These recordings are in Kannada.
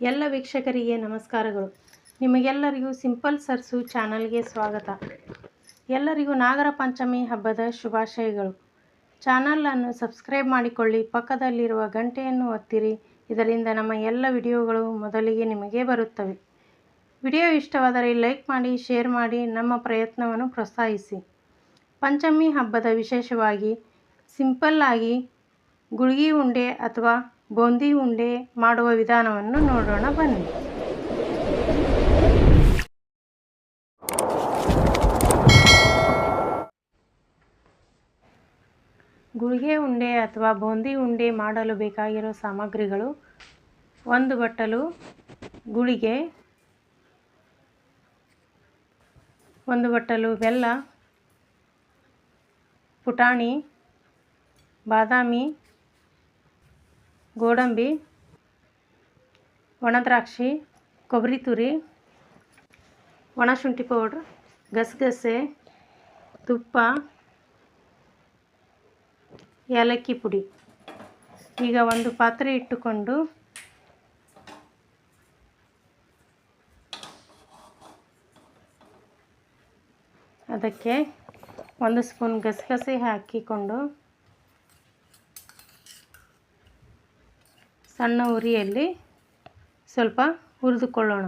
ಎಲ್ಲ ವೀಕ್ಷಕರಿಗೆ ನಮಸ್ಕಾರಗಳು. ನಿಮಗೆಲ್ಲರಿಗೂ ಸಿಂಪಲ್ ಸರ್ಸು ಚಾನಲ್ಗೆ ಸ್ವಾಗತ. ಎಲ್ಲರಿಗೂ ನಾಗರ ಪಂಚಮಿ ಹಬ್ಬದ ಶುಭಾಶಯಗಳು. ಚಾನಲನ್ನು ಸಬ್ಸ್ಕ್ರೈಬ್ ಮಾಡಿಕೊಳ್ಳಿ, ಪಕ್ಕದಲ್ಲಿರುವ ಗಂಟೆಯನ್ನು ಒತ್ತಿರಿ. ಇದರಿಂದ ನಮ್ಮ ಎಲ್ಲ ವಿಡಿಯೋಗಳು ಮೊದಲಿಗೆ ನಿಮಗೆ ಬರುತ್ತವೆ. ವಿಡಿಯೋ ಇಷ್ಟವಾದರೆ ಲೈಕ್ ಮಾಡಿ, ಶೇರ್ ಮಾಡಿ, ನಮ್ಮ ಪ್ರಯತ್ನವನ್ನು ಪ್ರೋತ್ಸಾಹಿಸಿ. ಪಂಚಮಿ ಹಬ್ಬದ ವಿಶೇಷವಾಗಿ ಸಿಂಪಲ್ಲಾಗಿ ಗುಳಿಗೆ ಉಂಡೆ ಅಥವಾ ಬೂಂದಿ ಉಂಡೆ ಮಾಡುವ ವಿಧಾನವನ್ನು ನೋಡೋಣ, ಬನ್ನಿ. ಗುಳಿಗೆ ಉಂಡೆ ಅಥವಾ ಬೂಂದಿ ಉಂಡೆ ಮಾಡಲು ಬೇಕಾಗಿರೋ ಸಾಮಗ್ರಿಗಳು. ಒಂದು ಬಟ್ಟಲು ಗುಳಿಗೆ, ಒಂದು ಬಟ್ಟಲು ಬೆಲ್ಲ, ಪುಟಾಣಿ, ಬಾದಾಮಿ ಗೋಡಂಬಿ, ಒಣದ್ರಾಕ್ಷಿ, ಕೊಬ್ಬರಿ ತುರಿ ಒಣಶುಂಠಿ ಪೌಡ್ರ್, ಗಸಗಸೆ, ತುಪ್ಪ, ಏಲಕ್ಕಿ ಪುಡಿ. ಈಗ ಒಂದು ಪಾತ್ರೆ ಇಟ್ಟುಕೊಂಡು ಅದಕ್ಕೆ ಒಂದು ಸ್ಪೂನ್ ಗಸಗಸೆ ಹಾಕಿಕೊಂಡು ಸಣ್ಣ ಉರಿಯಲ್ಲಿ ಸ್ವಲ್ಪ ಹುರಿದುಕೊಳ್ಳೋಣ.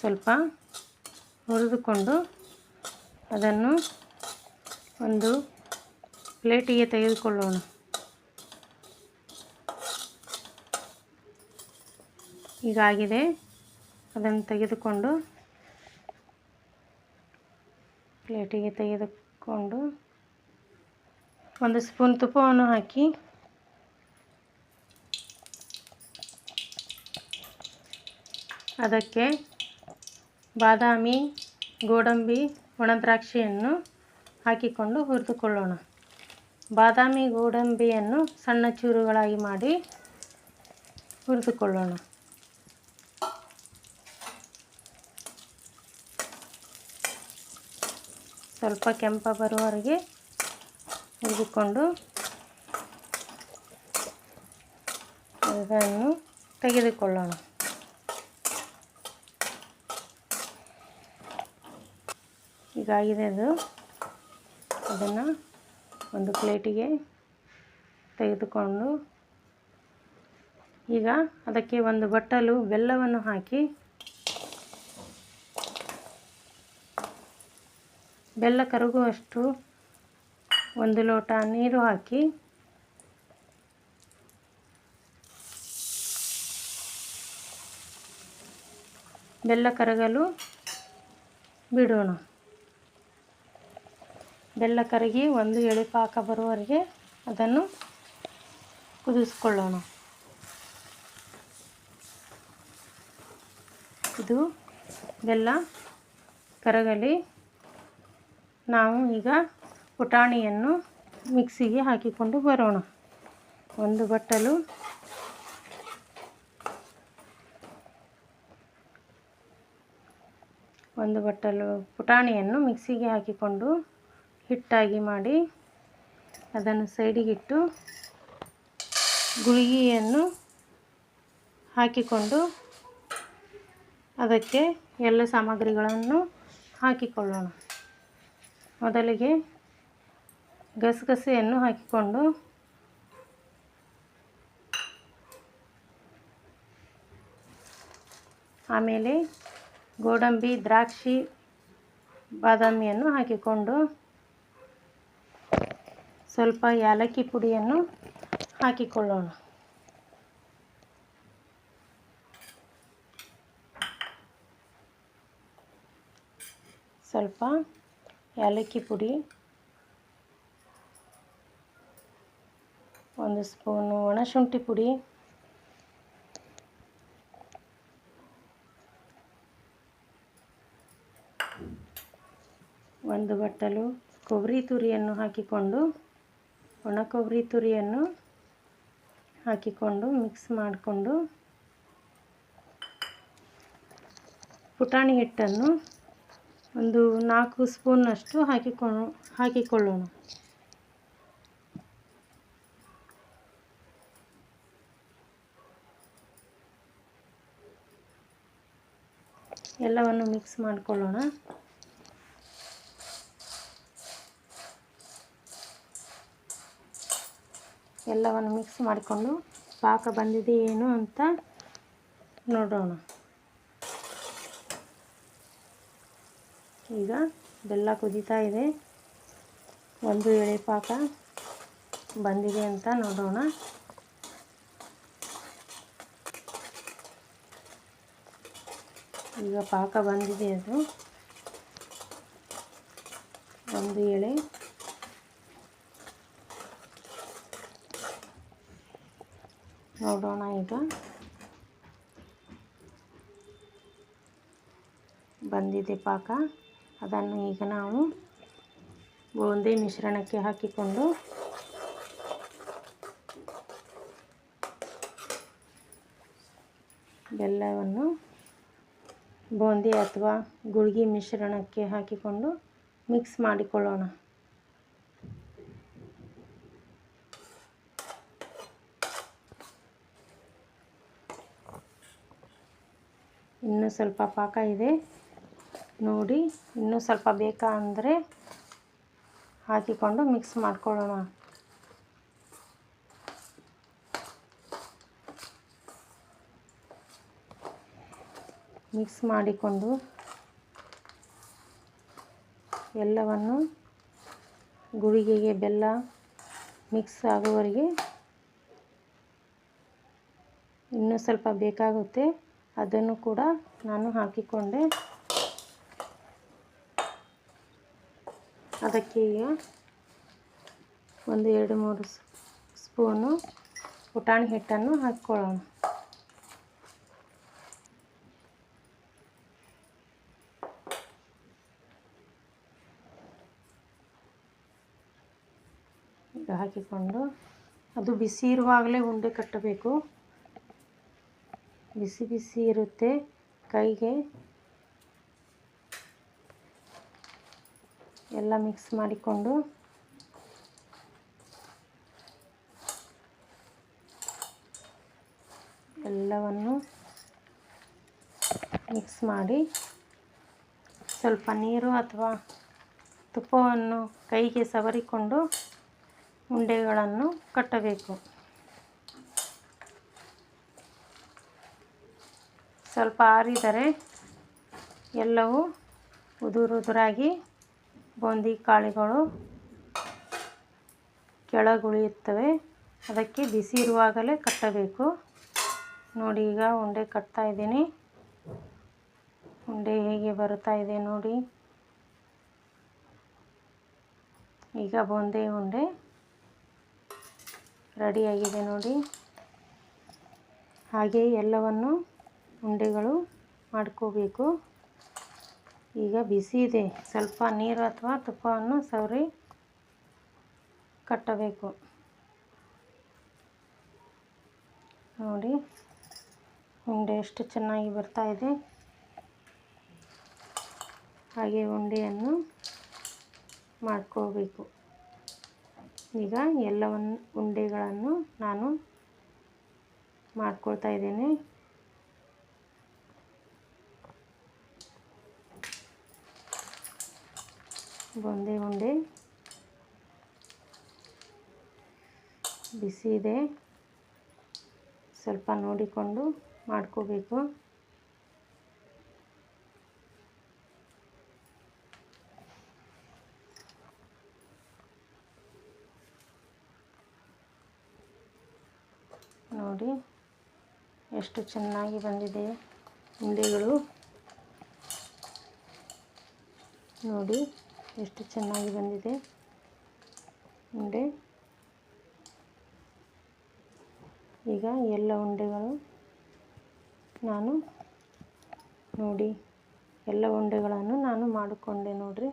ಸ್ವಲ್ಪ ಹುರಿದುಕೊಂಡು ಅದನ್ನು ಒಂದು ಪ್ಲೇಟಿಗೆ ತೆಗೆದುಕೊಳ್ಳೋಣ. ಹೀಗಾಗಿದೆ ಅದನ್ನು ತೆಗೆದುಕೊಂಡು ಪ್ಲೇಟಿಗೆ ತೆಗೆದುಕೊಂಡು ಒಂದು ಸ್ಪೂನ್ ತುಪ್ಪವನ್ನು ಹಾಕಿ. ಅದಕ್ಕೆ ಬಾದಾಮಿ, ಗೋಡಂಬಿ, ಒಣದ್ರಾಕ್ಷಿಯನ್ನು ಹಾಕಿಕೊಂಡು ಹುರಿದುಕೊಳ್ಳೋಣ. ಬಾದಾಮಿ, ಗೋಡಂಬಿಯನ್ನು ಸಣ್ಣ ಚೂರುಗಳಾಗಿ ಮಾಡಿ ಹುರಿದುಕೊಳ್ಳೋಣ. ಸ್ವಲ್ಪ ಕೆಂಪ ಬರುವವರೆಗೆ ಹುರಿದುಕೊಂಡು ಇದನ್ನು ತೆಗೆದುಕೊಳ್ಳೋಣ. ಹೀಗಾಗಿದೆ ಅದು ಅದನ್ನು ಒಂದು ಪ್ಲೇಟಿಗೆ ತೆಗೆದುಕೊಂಡು ಈಗ ಅದಕ್ಕೆ ಒಂದು ಬಟ್ಟಲು ಬೆಲ್ಲವನ್ನು ಹಾಕಿ ಬೆಲ್ಲ ಕರಗುವಷ್ಟು ಒಂದು ಲೋಟ ನೀರು ಹಾಕಿ ಬೆಲ್ಲ ಕರಗಲು ಬಿಡೋಣ. ಬೆಲ್ಲ ಕರಗಿ ಒಂದು ಎಳೆ ಪಾಕ ಬರುವವರೆಗೆ ಅದನ್ನು ಕುದಿಸ್ಕೊಳ್ಳೋಣ. ಇದು ಬೆಲ್ಲ ಕರಗಲಿ ನಾವು ಈಗ ಪುಟಾಣಿಯನ್ನು ಮಿಕ್ಸಿಗೆ ಹಾಕಿಕೊಂಡು ಬರೋಣ. ಒಂದು ಬಟ್ಟಲು. ಒಂದು ಬಟ್ಟಲು ಪುಟಾಣಿಯನ್ನು ಮಿಕ್ಸಿಗೆ ಹಾಕಿಕೊಂಡು ಹಿಟ್ಟಾಗಿ ಮಾಡಿ ಅದನ್ನು ಸೈಡಿಗಿಟ್ಟು ಗುಳಿಗೆಯನ್ನು ಹಾಕಿಕೊಂಡು ಅದಕ್ಕೆ ಎಲ್ಲ ಸಾಮಗ್ರಿಗಳನ್ನು ಹಾಕಿಕೊಳ್ಳೋಣ. ಮೊದಲಿಗೆ ಗಸಗಸೆಯನ್ನು ಹಾಕಿಕೊಂಡು ಆಮೇಲೆ ಗೋಡಂಬಿ ದ್ರಾಕ್ಷಿ ಬಾದಾಮಿಯನ್ನು ಹಾಕಿಕೊಂಡು ಸ್ವಲ್ಪ ಏಲಕ್ಕಿ ಪುಡಿಯನ್ನು ಹಾಕಿಕೊಳ್ಳೋಣ. ಸ್ವಲ್ಪ ಏಲಕ್ಕಿ ಪುಡಿ, ಒಂದು ಸ್ಪೂನು ಒಣಶುಂಠಿ ಪುಡಿ, ಒಂದು ಬಟ್ಟಲು ಕೊಬ್ಬರಿ ತುರಿಯನ್ನು ಹಾಕಿಕೊಂಡು, ಒಣ ಕೊಬ್ಬರಿ ತುರಿಯನ್ನು ಹಾಕಿಕೊಂಡು ಮಿಕ್ಸ್ ಮಾಡಿಕೊಂಡು ಪುಟಾಣಿ ಹಿಟ್ಟನ್ನು ಒಂದು ನಾಲ್ಕು ಸ್ಪೂನ್ನಷ್ಟು ಹಾಕಿಕೊ ಹಾಕಿಕೊಳ್ಳೋಣ. ಎಲ್ಲವನ್ನು ಮಿಕ್ಸ್ ಮಾಡಿಕೊಳ್ಳೋಣ. ಎಲ್ಲವನ್ನು ಮಿಕ್ಸ್ ಮಾಡಿಕೊಂಡು ಪಾಕ ಬಂದಿದೆ ಏನು ಅಂತ ನೋಡೋಣ. ಈಗ ಬೆಲ್ಲ ಕುದೀತಾ ಇದೆ. ಒಂದು ಎಳೆ ಪಾಕ ಬಂದಿದೆ ಅಂತ ನೋಡೋಣ. ಈಗ ಪಾಕ ಬಂದಿದೆ ಅದು. ಒಂದು ಎಳೆ. ನೋಡೋಣ ಈಗ. ಬಂದಿದೆ ಪಾಕ. ಅದನ್ನು ಈಗ ನಾವು ಬೂಂದಿ ಮಿಶ್ರಣಕ್ಕೆ ಹಾಕಿಕೊಂಡು ಬೆಲ್ಲವನ್ನು ಬೂಂದಿ ಅಥವಾ ಗುಳ್ಗಿ ಮಿಶ್ರಣಕ್ಕೆ ಹಾಕಿಕೊಂಡು ಮಿಕ್ಸ್ ಮಾಡಿಕೊಳ್ಳೋಣ. ಇನ್ನೂ ಸ್ವಲ್ಪ ಪಾಕ ಇದೆ. ನೋಡಿ, ಇನ್ನೂ ಸ್ವಲ್ಪ ಬೇಕಾ ಅಂದರೆ ಹಾಕಿಕೊಂಡು ಮಿಕ್ಸ್ ಮಾಡ್ಕೊಳ್ಳೋಣ. ಮಿಕ್ಸ್ ಮಾಡಿಕೊಂಡು ಎಲ್ಲವನ್ನು ಗುಳಿಗೆಗೆ ಬೆಲ್ಲ ಮಿಕ್ಸ್ ಆಗುವವರೆಗೆ ಇನ್ನೂ ಸ್ವಲ್ಪ ಬೇಕಾಗುತ್ತೆ, ಅದನ್ನು ಕೂಡ ನಾನು ಹಾಕಿಕೊಂಡೆ. ಅದಕ್ಕೆ ಈಗ ಒಂದು ಎರಡು ಮೂರು ಸ್ಪೂನು ಪುಟಾಣಿ ಹಿಟ್ಟನ್ನು ಹಾಕ್ಕೊಳ್ಳೋಣ. ಈಗ ಹಾಕಿಕೊಂಡು ಅದು ಬಿಸಿ ಇರುವಾಗಲೇ ಉಂಡೆ ಕಟ್ಟಬೇಕು. ಬಿಸಿ ಬಿಸಿ ಇರುತ್ತೆ ಕೈಗೆ ಎಲ್ಲ ಮಿಕ್ಸ್ ಮಾಡಿಕೊಂಡು ಎಲ್ಲವನ್ನು ಮಿಕ್ಸ್ ಮಾಡಿ ಸ್ವಲ್ಪ ನೀರು ಅಥವಾ ತುಪ್ಪವನ್ನು ಕೈಗೆ ಸವರಿಕೊಂಡು ಉಂಡೆಗಳನ್ನು ಕಟ್ಟಬೇಕು. ಸ್ವಲ್ಪ ಆರಿದರೆ ಎಲ್ಲವೂ ಉದುರುದುರಾಗಿ ಬೂಂದಿ ಕಾಳುಗಳು ಕೆಳಗುಳಿಯುತ್ತವೆ. ಅದಕ್ಕೆ ಬಿಸಿ ಇರುವಾಗಲೇ ಕಟ್ಟಬೇಕು. ನೋಡಿ, ಈಗ ಉಂಡೆ ಕಟ್ತಾ ಇದ್ದೀನಿ. ಉಂಡೆ ಹೇಗೆ ಬರುತ್ತಾ ಇದೆ ನೋಡಿ. ಈಗ ಬೂಂದಿ ಉಂಡೆ ರೆಡಿಯಾಗಿದೆ ನೋಡಿ. ಹಾಗೆ ಎಲ್ಲವನ್ನು ಉಂಡೆಗಳು ಮಾಡ್ಕೋಬೇಕು. ಈಗ ಬಿಸಿ ಇದೆ. ಸ್ವಲ್ಪ ನೀರು ಅಥವಾ ತುಪ್ಪವನ್ನು ಸವರಿ ಕಟ್ಟಬೇಕು. ನೋಡಿ, ಉಂಡೆ ಎಷ್ಟು ಚೆನ್ನಾಗಿ ಬರ್ತಾ ಇದೆ. ಹಾಗೆ ಉಂಡೆಯನ್ನು ಮಾಡ್ಕೋಬೇಕು. ಈಗ ಎಲ್ಲವನ್ನು ಉಂಡೆಗಳನ್ನು ನಾನು ಮಾಡ್ಕೊಳ್ತಾ ಇದ್ದೇನೆ. ಬೂಂದಿ ಉಂಡೆ. ಬಿಸಿ ಇದೆ. ಸ್ವಲ್ಪ ನೋಡಿಕೊಂಡು ಮಾಡ್ಕೋಬೇಕು. ನೋಡಿ ಎಷ್ಟು ಚೆನ್ನಾಗಿ ಬಂದಿದೆ ಉಂಡೆಗಳು. ನೋಡಿ. ಎಷ್ಟು ಚೆನ್ನಾಗಿ ಬಂದಿದೆ. ಉಂಡೆ. ಈಗ ಎಲ್ಲ ಉಂಡೆಗಳು ನಾನು ನೋಡಿ. ಎಲ್ಲ ಉಂಡೆಗಳನ್ನು ನಾನು ಮಾಡಿಕೊಂಡೆ ನೋಡಿರಿ.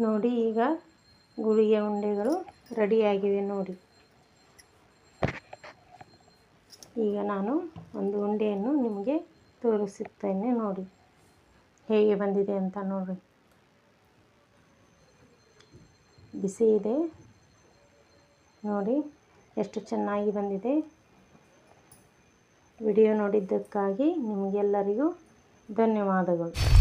ನೋಡಿ ಈಗ ಗುಳಿಗೆ ಉಂಡೆಗಳು ರೆಡಿಯಾಗಿವೆ ನೋಡಿ. ಈಗ ನಾನು ಒಂದು ಉಂಡೆಯನ್ನು ನಿಮಗೆ ತೋರಿಸುತ್ತೇನೆ ನೋಡಿ. ಹೇಗೆ ಬಂದಿದೆ ಅಂತ ನೋಡಿ ಬಿಸಿ ಇದೆ. ನೋಡಿ ಎಷ್ಟು ಚೆನ್ನಾಗಿ ಬಂದಿದೆ. ವಿಡಿಯೋ ನೋಡಿದ್ದಕ್ಕಾಗಿ ನಿಮಗೆಲ್ಲರಿಗೂ ಧನ್ಯವಾದಗಳು.